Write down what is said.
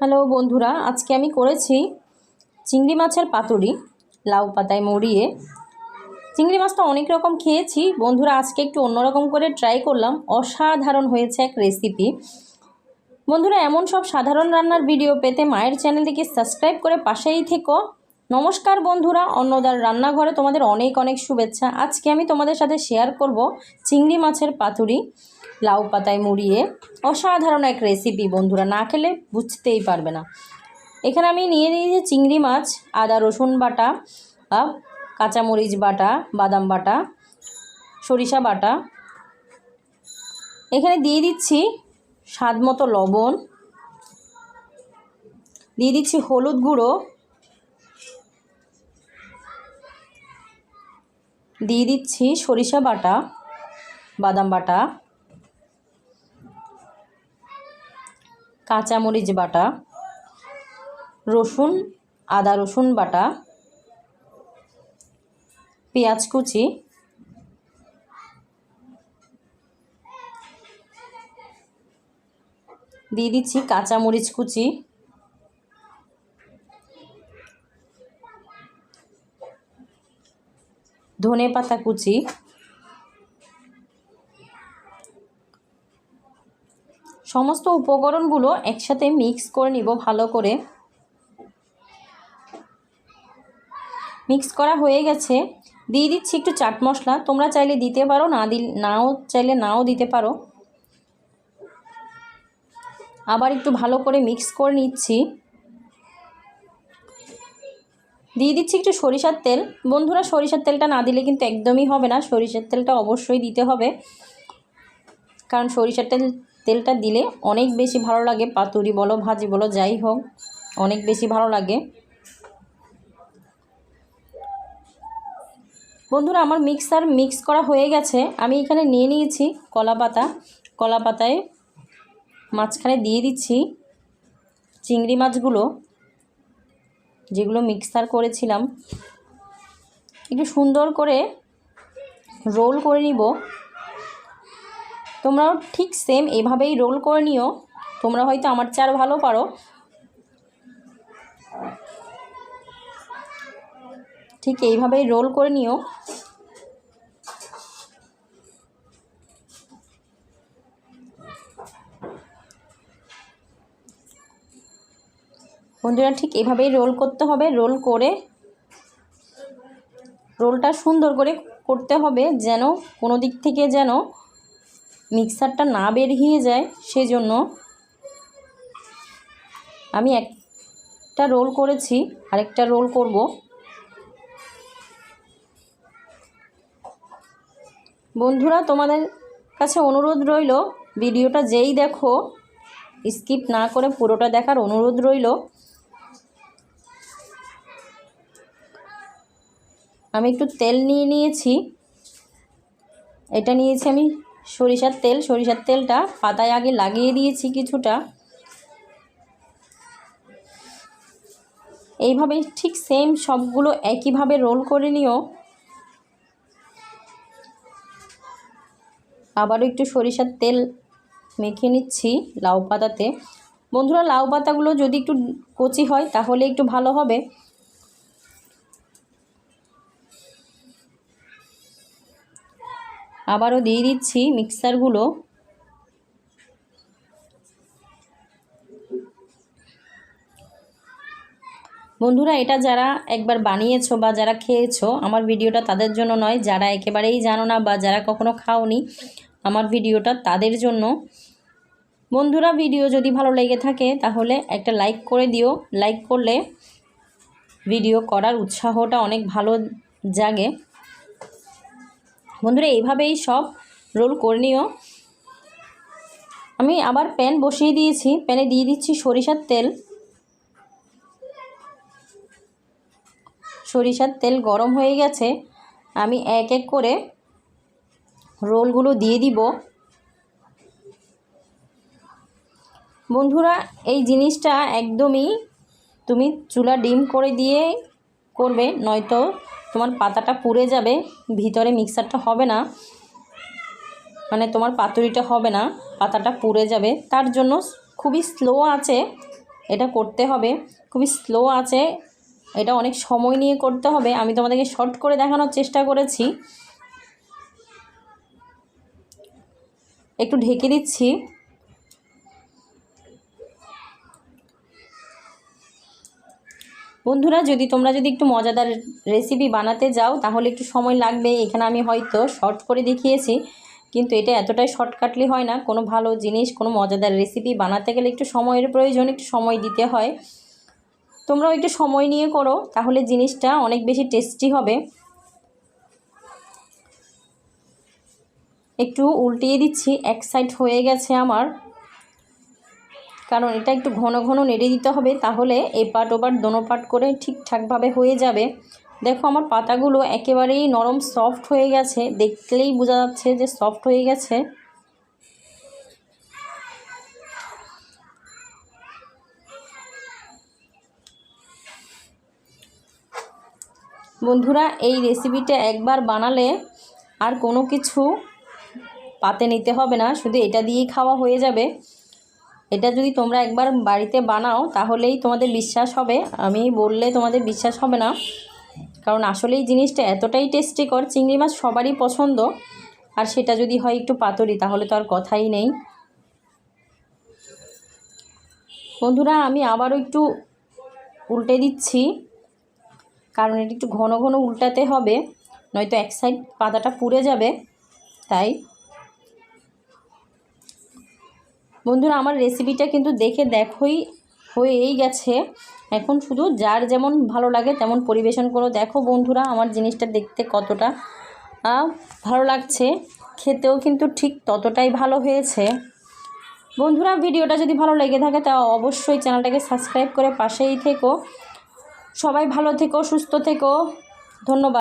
Hello বন্ধুরা, আজকে আমি করেছি চিংড়ি মাছের পাতুরি, লাউ পাতায় মরিয়ে। চিংড়ি মাছটা অনেক রকম খেয়েছি। বন্ধুরা, আজকে একটু অন্যরকম করে ট্রাই করলাম। অসাধারণ হয়েছে এক রেসিপি বন্ধুরা, এমন সব সাধারণ রান্নার ভিডিও পেতে মায়ের চ্যানেলটিকে সাবস্ক্রাইব করে পাশেই থেকো। নমস্কার বন্ধুরা, অন্নদার রান্নাঘরে তোমাদের অনেক অনেক শুভেচ্ছা। আজকে আমি তোমাদের সাথে শেয়ার করব চিংড়ি মাছের পাতুরি। লাউ পাতায় মুড়িয়ে অসাধারণ এক রেসিপি বন্ধুরা। না খেলে বুঝতেই পারবে না। এখানে আমি নিয়ে নিয়েছি চিংড়ি মাছ, আদা, রসুন বাটা কাঁচামরিচ বাটা, বাদাম বাটা, সরিষা বাটা। এখানে দিয়ে দিচ্ছি স্বাদ মতো লবণ। দিয়ে দিচ্ছি হলুদ গুঁড়ো। দিয়ে দিচ্ছি সরিষা বাটা, বাদাম বাটা। কাঁচামরিচ বাটা, রসুন, আদা রসুন বাটা, পেঁয়াজ কুচি, দিয়ে দিচ্ছি কাঁচামরিচ কুচি। ধনে পাতা কুচি। সমস্ত উপকরণগুলো একসাথে মিক্স করে নিব ভালো করে। মিক্স করা হয়ে গেছে। দিয়ে দিচ্ছি একটু চাট মশলা। তোমরা চাইলে দিতে পারো, না দিল, নাও চাইলে নাও দিতে পারো। আবার একটু ভালো করে মিক্স করে নিচ্ছি। দিয়ে দিচ্ছি একটু সরিষার তেল। বন্ধুরা, সরিষার তেলটা না দিলে কিন্তু একদমই হবে না। সরিষার তেলটা অবশ্যই দিতে হবে। কারণ সরিষার তেল তেলটা দিলে অনেক বেশি ভালো লাগে, পাতুরি বলো, ভাজি বলো, যাই হোক, অনেক বেশি ভালো লাগে। বন্ধুরা, আমার মিক্সার মিক্স করা হয়ে গেছে। আমি এখানে নিয়ে নিয়েছি কলা পাতা। কলা পাতায় মাঝখানে দিয়ে দিচ্ছি চিংড়ি মাছগুলো, যেগুলো মিক্সার করেছিলাম। একটু সুন্দর করে রোল করে নিব। তোমরাও ঠিক সেম এভাবেই রোল করে নিও। তোমরা হয়তো আমার চার ভালো পারো। ঠিক এইভাবেই রোল করে নিও। বন্ধুরা, ঠিক এভাবেই রোল করতে হবে। রোল করে রোলটা সুন্দর করে করতে হবে যেন কোনো দিক থেকে যেন মিক্সারটা না বেরিয়ে যায়, সেজন্য আমি একটা রোল করেছি, আরেকটা রোল করব। বন্ধুরা, তোমাদের কাছে অনুরোধ রইল, ভিডিওটা যেই দেখো, স্কিপ না করে পুরোটা দেখার অনুরোধ রইল। আমি একটু তেল নিয়ে নিয়েছি, এটা নিয়েছি আমি সরিষার তেল, সরিষার তেলটা পাতায় আগে লাগিয়ে দিয়েছি কিছুটা। এইভাবে ঠিক সেম সবগুলো একইভাবে রোল করে নিও। আবারও একটু সরিষার তেল মেখে নিচ্ছি লাউ পাতাতে। বন্ধুরা, লাউ পাতাগুলো যদি একটু কচি হয়, তাহলে একটু ভালো হবে। আবারও দিয়ে দিচ্ছি মিক্সারগুলো। বন্ধুরা, এটা যারা একবার বানিয়েছো বা যারা খেয়েছো, আমার ভিডিওটা তাদের জন্য নয়, যারা একেবারেই জানো না বা যারা কখনো খাওনি, আমার ভিডিওটা তাদের জন্য। বন্ধুরা, ভিডিও যদি ভালো লেগে থাকে, তাহলে একটা লাইক করে দিও। লাইক করলে ভিডিও করার উৎসাহটা অনেক ভালো জাগে। বন্ধুরা, এইভাবেই সব রোল করে নিও। আমি আবার প্যান বসিয়ে দিয়েছি। প্যানে দিয়ে দিচ্ছি সরিষার তেল। সরিষার তেল গরম হয়ে গেছে। আমি এক এক করে রোলগুলো দিয়ে দিব। বন্ধুরা, এই জিনিসটা একদমই তুমি চুলা ডিম করে দিয়ে করবে, নয়তো তোমার পাতাটা পুড়ে যাবে, ভিতরে মিক্সারটা হবে না। মানে তোমার পাতুরিটা হবে না, পাতাটা পুড়ে যাবে। তার জন্য খুবই স্লো আছে এটা করতে হবে। খুবই স্লো আছে, এটা অনেক সময় নিয়ে করতে হবে। আমি তোমাদেরকে শর্ট করে দেখানোর চেষ্টা করেছি। একটু ঢেকে দিচ্ছি। বন্ধুরা, যদি তোমরা যদি একটু মজাদার রেসিপি বানাতে যাও, তাহলে একটু সময় লাগবে। এখানে আমি হয়তো শর্ট করে দেখিয়েছি, কিন্তু এটা এতটাই শর্টকাটলি হয় না। কোনো ভালো জিনিস, কোনো মজাদার রেসিপি বানাতে গেলে একটু সময়ের প্রয়োজন, একটু সময় দিতে হয়। তোমরাও একটু সময় নিয়ে করো, তাহলে জিনিসটা অনেক বেশি টেস্টি হবে। একটু উল্টিয়ে দিচ্ছি, এক সাইড হয়ে গেছে আমার। কারণ এটা একটু ঘন ঘন নেড়ে দিতে হবে, তাহলে এই পাট ওপাট দোনো পাট করে ঠিকঠাকভাবে হয়ে যাবে। দেখো আমার পাতাগুলো একেবারেই নরম সফট হয়ে গেছে, দেখলেই বোঝা যাচ্ছে যে সফট হয়ে গেছে। বন্ধুরা, এই রেসিপিটা একবার বানালে আর কোনো কিছু পাতে নিতে হবে না, শুধু এটা দিয়েই খাওয়া হয়ে যাবে। এটা যদি তোমরা একবার বাড়িতে বানাও, তাহলেই তোমাদের বিশ্বাস হবে। আমি বললে তোমাদের বিশ্বাস হবে না। কারণ আসলেই জিনিসটা এতটাই টেস্টিকর, চিংড়ি মাছ সবারই পছন্দ। আর সেটা যদি হয় একটু পাতরি, তাহলে তো আর কথাই নেই। বন্ধুরা, আমি আবারও একটু উল্টে দিচ্ছি। কারণ এটা একটু ঘন ঘন উল্টাতে হবে। নয়তো এক সাইড পাতাটা পুড়ে যাবে। তাই বন্ধুরা, আমার রেসিপিটা কিন্তু দেখে দেখোই হয়েই গেছে। এখন শুধু যার যেমন ভালো লাগে তেমন পরিবেশন করো। দেখো বন্ধুরা, আমার জিনিসটা দেখতে কতটা ভালো লাগছে। খেতেও কিন্তু ঠিক ততটাই ভালো হয়েছে। বন্ধুরা, ভিডিওটা যদি ভালো লেগে থাকে, তা অবশ্যই চ্যানেলটাকে সাবস্ক্রাইব করে পাশেই থেকো। সবাই ভালো থেকো, সুস্থ থেকো। ধন্যবাদ।